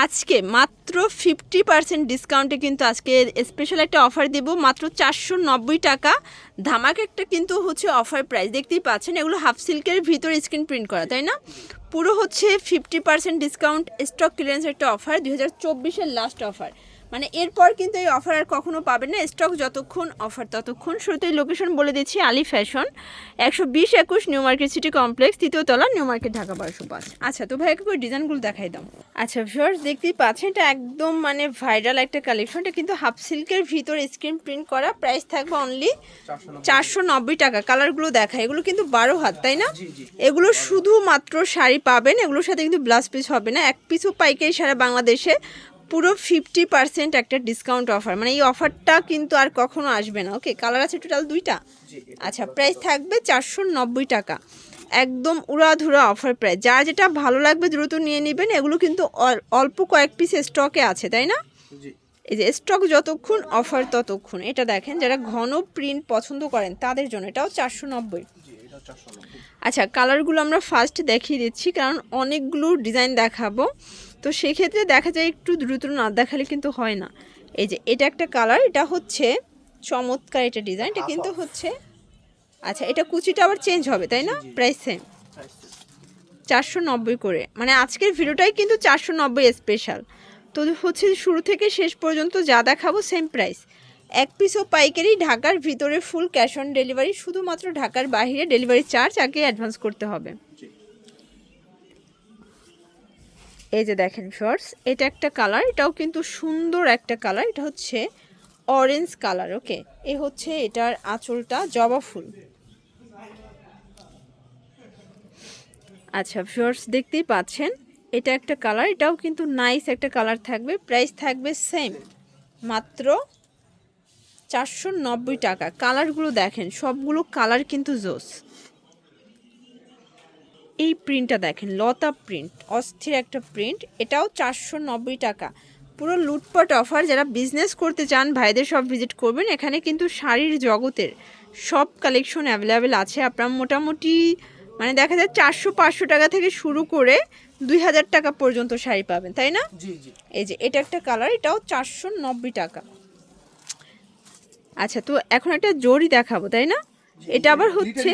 আজকে মাত্র fifty percent ডিসকাউন্টে কিন্তু আজকে স্পেশাল একটা অফার দেব, মাত্র চারশো নব্বই টাকা। ধামাক একটা কিন্তু হচ্ছে অফার প্রাইস দেখতেই পাচ্ছেন, এগুলো হাফ সিল্কের ভিতরে স্ক্রিন প্রিন্ট করা, তাই না? পুরো হচ্ছে fifty percent discount stock clearance একটা অফার দু হাজার চব্বিশের লাস্ট অফার মানে এরপর কিন্তু এই অফার আর কখনো পাবেন না। স্টক যতক্ষণ অফার ততক্ষণ শুরুতেই লোকেশন বলে দিচ্ছি আলি ফ্যাশন একশো বিশ একুশ নিউ মার্কেট সিটি কমপ্লেক্স তৃতীয় তলা নিউ মার্কেট ঢাকা বারোশো পাঁচ। আচ্ছা তো ভাইকে করে ডিজাইনগুলো দেখাই দাও। আচ্ছা ভিউয়ার্স দেখতেই পাচ্ছেন এটা একদম মানে ভাইরাল একটা কালেকশন এটা কিন্তু হাফ সিল্কের ভিতরে স্ক্রিন প্রিন্ট করা। প্রাইস থাকবে অনলি চারশো নব্বই টাকা। কালারগুলো দেখা এগুলো কিন্তু বারো হাত তাই না? এগুলো শুধুমাত্র শাড়ি পাবেন। এগুলোর সাথে কিন্তু ব্লাউজ পিস হবে না। এক পিসও পাইকারি সারা বাংলাদেশে পুরো ফিফটি পার্সেন্ট একটা ডিসকাউন্ট অফার মানে এই অফারটা কিন্তু আর কখনো আসবে না। ওকে কালার আছে টোটাল দুইটা? আচ্ছা প্রাইস থাকবে চারশো নব্বই টাকা। একদম উড়াধুরা অফার প্রাইস যা যেটা ভালো লাগবে দ্রুত নিয়ে নেবেন এগুলো কিন্তু অল- অল্প কয়েক পিস স্টকে আছে তাই না? এই যে স্টক যতক্ষণ অফার ততক্ষণ। এটা দেখেন যারা ঘন প্রিন্ট পছন্দ করেন তাদের জন্য এটাও চারশো নব্বই। আচ্ছা কালারগুলো আমরা ফার্স্ট দেখিয়ে দিচ্ছি কারণ অনেকগুলো ডিজাইন দেখাবো। তো সেক্ষেত্রে দেখা যায় একটু দ্রুত না দেখালে কিন্তু হয় না। এই যে এটা একটা কালার এটা হচ্ছে চমৎকার এটা ডিজাইন এটা কিন্তু হচ্ছে আচ্ছা এটা কুচিটা আবার চেঞ্জ হবে তাই না? প্রাইস সেম চারশো নব্বই করে। মানে আজকের ভিডিওটাই কিন্তু চারশো নব্বই স্পেশাল তো হচ্ছে শুরু থেকে শেষ পর্যন্ত যা দেখাবো সেম প্রাইস এক পিসও পাইকারি ঢাকার ভিতরে ফুল ক্যাশ অন ডেলিভারি শুধুমাত্র ঢাকার বাইরে ডেলিভারি চার্জ আগে অ্যাডভান্স করতে হবে। এই যে দেখেন শর্টস এটা একটা কালার এটাও কিন্তু সুন্দর একটা কালার এটা হচ্ছে অরেঞ্জ কালার ওকে এ হচ্ছে এটার আঁচলটা জবা ফুল। আচ্ছা শর্টস দেখতেই পাচ্ছেন এটা একটা কালার এটাও কিন্তু নাইস একটা কালার থাকবে প্রাইস থাকবে সেম মাত্র চারশো নব্বই টাকা। কালারগুলো দেখেন সবগুলো কালার কিন্তু জোস। এই প্রিন্টটা দেখেন লতা প্রিন্ট অস্থির একটা প্রিন্ট এটাও চারশো নব্বই টাকা। পুরো লুটপাট অফার যারা বিজনেস করতে চান ভাইদের সব ভিজিট করবেন। এখানে কিন্তু শাড়ির জগতের সব কালেকশন অ্যাভেলেবেল আছে। আপনার মোটামুটি মানে দেখা যায় চারশো পাঁচশো টাকা থেকে শুরু করে দুই হাজার টাকা পর্যন্ত শাড়ি পাবেন তাই না? এই যে এটা একটা কালার এটাও চারশো নব্বই টাকা। আচ্ছা তো এখন একটা জরি দেখাবো তাই না? এটা আবার হচ্ছে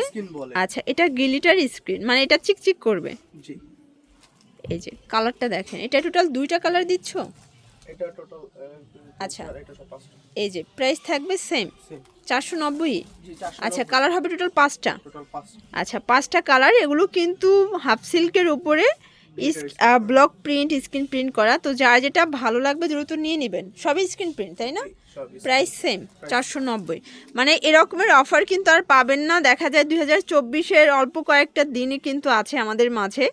আচ্ছা এটা গিলিটার স্ক্রিন মানে এটা চিকচিক করবে। জি। এই যে কালারটা দেখেন এটা টোটাল দুইটা কালার দিচ্ছ? এটা টোটাল আচ্ছা। এই যে প্রাইস থাকবে সেম চারশো নব্বই? আচ্ছা কালার হবে টোটাল পাঁচটা? টোটাল পাঁচটা। আচ্ছা পাঁচটা কালার এগুলো কিন্তু হাফ সিল্কের উপরে ব্লক প্রিন্ট স্ক্রিন প্রিন্ট করা। তো যার যেটা ভালো লাগবে দ্রুত নিয়ে নেবেন। সবই স্ক্রিন প্রিন্ট তাই না? প্রাইস সেম চারশো নব্বই। মানে এরকমের অফার কিন্তু আর পাবেন না। দেখা যায় দুই হাজার চব্বিশের অল্প কয়েকটা দিনই কিন্তু আছে আমাদের মাঝে।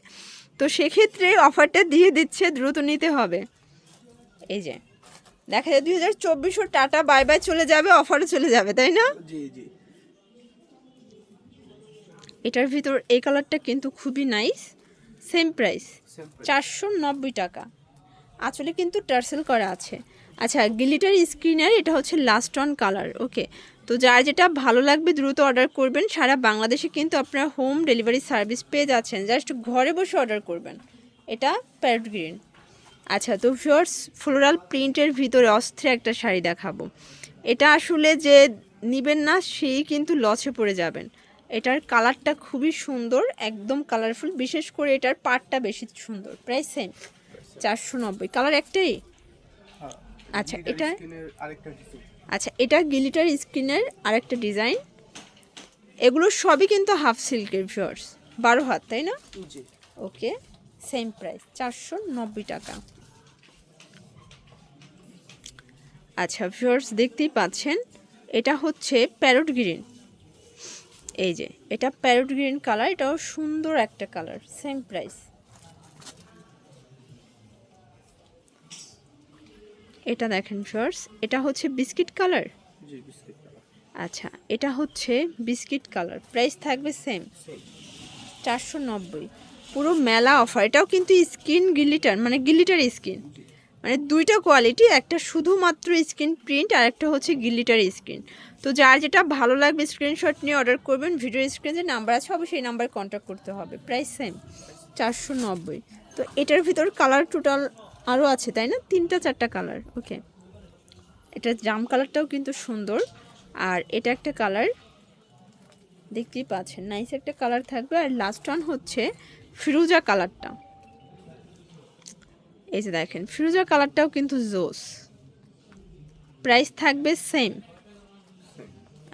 তো সেক্ষেত্রে অফারটা দিয়ে দিচ্ছে দ্রুত নিতে হবে। এই যে দেখা যায় দুই হাজার চব্বিশও টাটা বাই বাই চলে যাবে অফারও চলে যাবে তাই না? জি জি। এটার ভিতর এই কালারটা কিন্তু খুবই নাইস সেম প্রাইস চারশো নব্বই টাকা। আঁচলে কিন্তু টার্সেল করা আছে। আচ্ছা গিলিটার স্ক্রিনার এটা হচ্ছে লাস্ট অন কালার ওকে তো যার যেটা ভালো লাগবে দ্রুত অর্ডার করবেন। সারা বাংলাদেশে কিন্তু আপনারা হোম ডেলিভারি সার্ভিস পেয়ে যাচ্ছেন। জাস্ট ঘরে বসে অর্ডার করবেন। এটা প্যারট গ্রিন আচ্ছা তো ফিওর্স ফ্লোরাল প্রিন্টের ভিতরে অস্থির একটা শাড়ি দেখাবো। এটা আসলে যে নিবেন না সেই কিন্তু লসে পড়ে যাবেন। এটার কালারটা খুবই সুন্দর একদম কালারফুল বিশেষ করে এটার পাটটা বেশি সুন্দর প্রায় সেম চারশো নব্বই। কালার একটাই? হ্যাঁ আচ্ছা, এটা- আরেকটা ডিজাইন আচ্ছা এটা গিলিটার স্ক্রিনের আরেকটা ডিজাইন এগুলো সবই কিন্তু হাফ সিল্কের ভিওর্স বারো হাত তাই না? ওকে সেম প্রাইস চারশো নব্বই টাকা। আচ্ছা ভিউয়ার্স দেখতেই পাচ্ছেন এটা হচ্ছে প্যারট গ্রিন এই যে এটা প্যারট গ্রিন কালার এটাও সুন্দর একটা কালার সেম প্রাইস এটা দেখেন ভিউয়ার্স এটা হচ্ছে বিস্কিট কালার আচ্ছা এটা হচ্ছে বিস্কিট কালার প্রাইস থাকবে সেম সেম চারশো নব্বই পুরো মেলা অফার এটাও কিন্তু স্কিন গিলিটার মানে গিলিটার স্কিন মানে দুইটা কোয়ালিটি একটা শুধুমাত্র স্ক্রিন প্রিন্ট আর একটা হচ্ছে গিলিটার স্ক্রিন তো যার যেটা ভালো লাগবে স্ক্রিনশট নিয়ে অর্ডার করবেন ভিডিও স্ক্রিনে যে নাম্বার আছে অবশ্যই এই নাম্বারে কন্ট্যাক্ট করতে হবে। প্রাইস সেম চারশো নব্বই। তো এটার ভিতর কালার টোটাল আরও আছে, তাই না? তিনটা, চারটা কালার ওকে এটা জাম কালারটাও কিন্তু সুন্দর। আর এটা একটা কালার দেখতেই পাচ্ছেন নাইস একটা কালার থাকবে। আর লাস্ট ওয়ান হচ্ছে ফিরুজা কালারটা এই যে দেখেন ফিরোজা কালারটাও কিন্তু জোস। প্রাইস থাকবে সেম।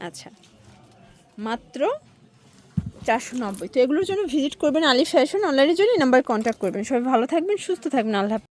আচ্ছা মাত্র চারশো নব্বই। তো এগুলোর জন্য ভিজিট করবেন আলি ফ্যাশন অনলাইনের জন্য নাম্বার কন্ট্যাক্ট করবেন। সবাই ভালো থাকবেন, সুস্থ থাকবেন, আল্লাহ।